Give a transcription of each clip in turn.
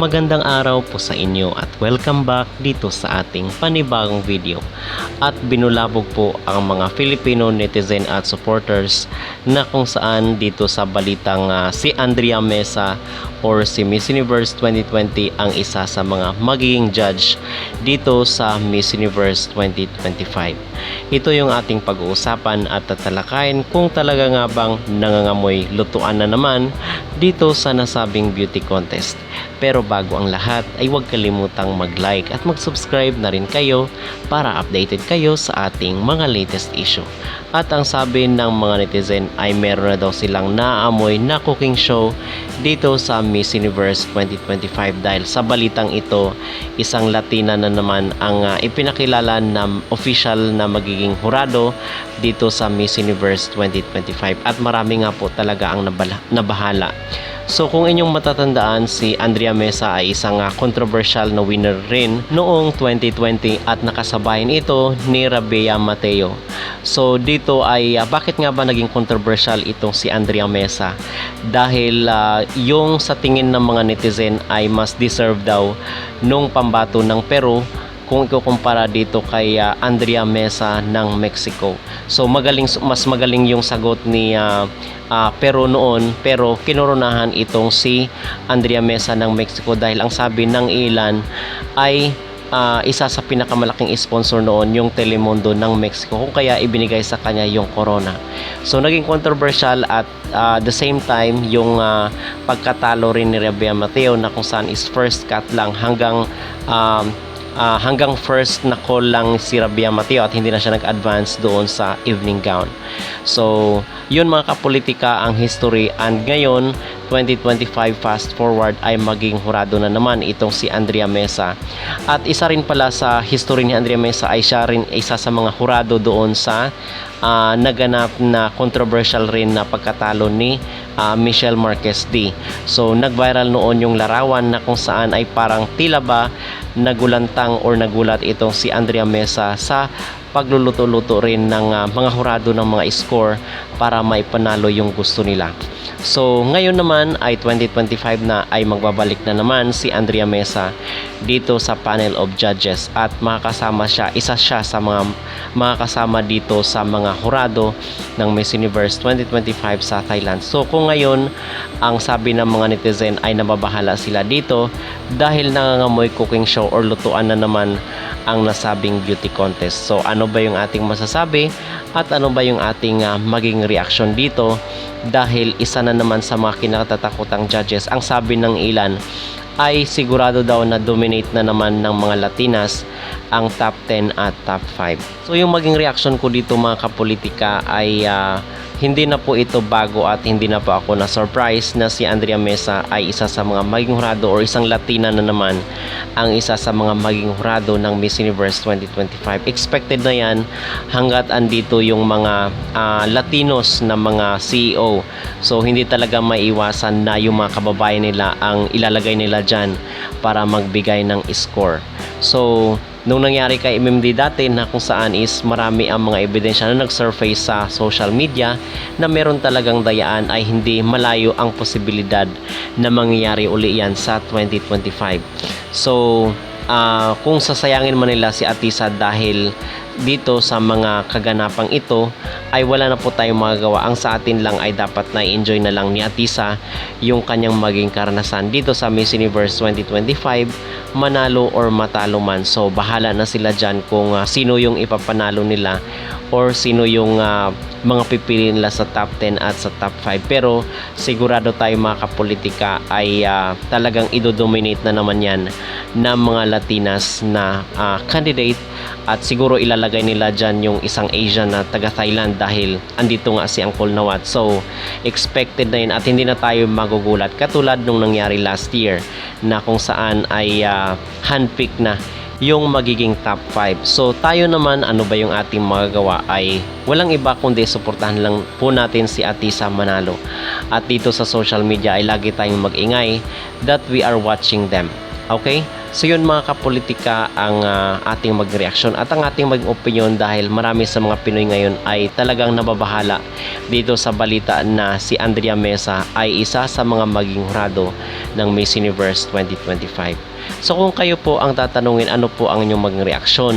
magandang araw po sa inyo at welcome back dito sa ating panibagong video. At binulabog po ang mga Filipino netizen at supporters na kung saan dito sa balitang ah, si Andrea Mesa or si Miss Universe 2020 ang isa sa mga magiging judge dito sa Miss Universe 2025. Ito yung ating pag-uusapan at tatalakayin kung talaga nga bang nangangamoy lutuan na naman dito sa nasabing beauty contest. Pero bago ang lahat ay huwag kalimutang mag-like at mag-subscribe na rin kayo para updated kayo sa ating mga latest issue. At ang sabi ng mga netizen ay meron na daw silang naamoy na cooking show dito sa Miss Universe 2025 dahil sa balitang ito isang Latina na naman ang ah, ipinakilala na official na magiging hurado dito sa Miss Universe 2025 at marami nga po talaga ang nabahala So kung inyong matatandaan, si Andrea Mesa ay isang ah, controversial na winner rin noong 2020 at nakasabayan ito ni Rabea Mateo. So dito ay ah, bakit nga ba naging controversial itong si Andrea Mesa? Dahil ah, yung sa tingin ng mga netizen ay mas deserve daw nung pambato ng Peru kung ikukumpara dito kay ah, Andrea Mesa ng Mexico. So magaling mas magaling yung sagot ni ah, ah, Peru noon pero kinoronahan itong si Andrea Mesa ng Mexico dahil ang sabi ng ilan ay ah, isa sa pinakamalaking sponsor noon yung Telemundo ng Mexico kung kaya ibinigay sa kanya yung corona. So naging controversial at ah, the same time yung ah, pagkatalo rin ni Rabia Mateo na kung saan is first cut lang hanggang um, ah, hanggang first na call lang si Rabia Mateo at hindi na siya nag-advance doon sa evening gown. So, yun mga kapolitika ang history and ngayon 2025 fast forward ay maging hurado na naman itong si Andrea Mesa. At isa rin pala sa history ni Andrea Mesa ay siya rin isa sa mga hurado doon sa ah, naganap na controversial rin na pagkatalo ni ah, Michelle Marquez D. So nag-viral noon yung larawan na kung saan ay parang tila ba nagulantang or nagulat itong si Andrea Mesa sa pagluluto-luto rin ng ah, mga hurado ng mga score para maipanalo yung gusto nila. So ngayon naman ay 2025 na ay magbabalik na naman si Andrea Mesa dito sa panel of judges at makakasama siya, isa siya sa mga makakasama dito sa mga hurado ng Miss Universe 2025 sa Thailand. So kung ngayon ang sabi ng mga netizen ay nababahala sila dito dahil nangangamoy cooking show or lutuan na naman ang nasabing beauty contest. So ano ba yung ating masasabi at ano ba yung ating ah, maging reaction dito dahil isa na naman sa mga kinatatakutang judges ang sabi ng ilan ay sigurado daw na dominate na naman ng mga Latinas ang top 10 at top 5. So yung maging reaction ko dito mga kapolitika ay ah, hindi na po ito bago at hindi na po ako na surprise na si Andrea Mesa ay isa sa mga maging hurado or isang Latina na naman ang isa sa mga maging hurado ng Miss Universe 2025. Expected na yan hanggat andito yung mga ah, Latinos na mga CEO. So hindi talaga maiwasan na yung mga kababayan nila ang ilalagay nila dyan para magbigay ng score. So nung nangyari kay MMD dati na kung saan is marami ang mga ebidensya na nag-surface sa social media na meron talagang dayaan ay hindi malayo ang posibilidad na mangyayari uli yan sa 2025. So, ah, kung sasayangin man nila si Atisa dahil dito sa mga kaganapang ito ay wala na po tayong magagawa. Ang sa atin lang ay dapat na enjoy na lang ni Atisa yung kanyang maging karanasan dito sa Miss Universe 2025 manalo or matalo man. So bahala na sila dyan kung ah, sino yung ipapanalo nila or sino yung ah, mga pipili nila sa top 10 at sa top 5. Pero sigurado tayo mga kapolitika ay ah, talagang idodominate na naman yan ng mga Latinas na ah, candidate at siguro ilalagay nila dyan yung isang Asian na taga Thailand dahil andito nga si Angkol Nawat. So, expected na yun at hindi na tayo magugulat katulad nung nangyari last year na kung saan ay ah, handpick na yung magiging top 5. So tayo naman ano ba yung ating magagawa ay walang iba kundi suportahan lang po natin si Atisa Manalo. At dito sa social media ay lagi tayong mag-ingay that we are watching them. Okay? So yun mga kapolitika ang ah, ating magreaksyon at ang ating mag-opinion dahil marami sa mga Pinoy ngayon ay talagang nababahala dito sa balita na si Andrea Mesa ay isa sa mga maging hurado ng Miss Universe 2025. So kung kayo po ang tatanungin ano po ang inyong maging reaksyon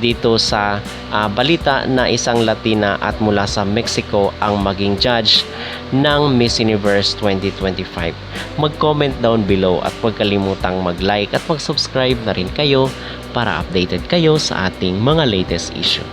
dito sa ah, balita na isang Latina at mula sa Mexico ang maging judge ng Miss Universe 2025. Mag-comment down below at huwag kalimutang mag-like at mag-subscribe na rin kayo para updated kayo sa ating mga latest issue.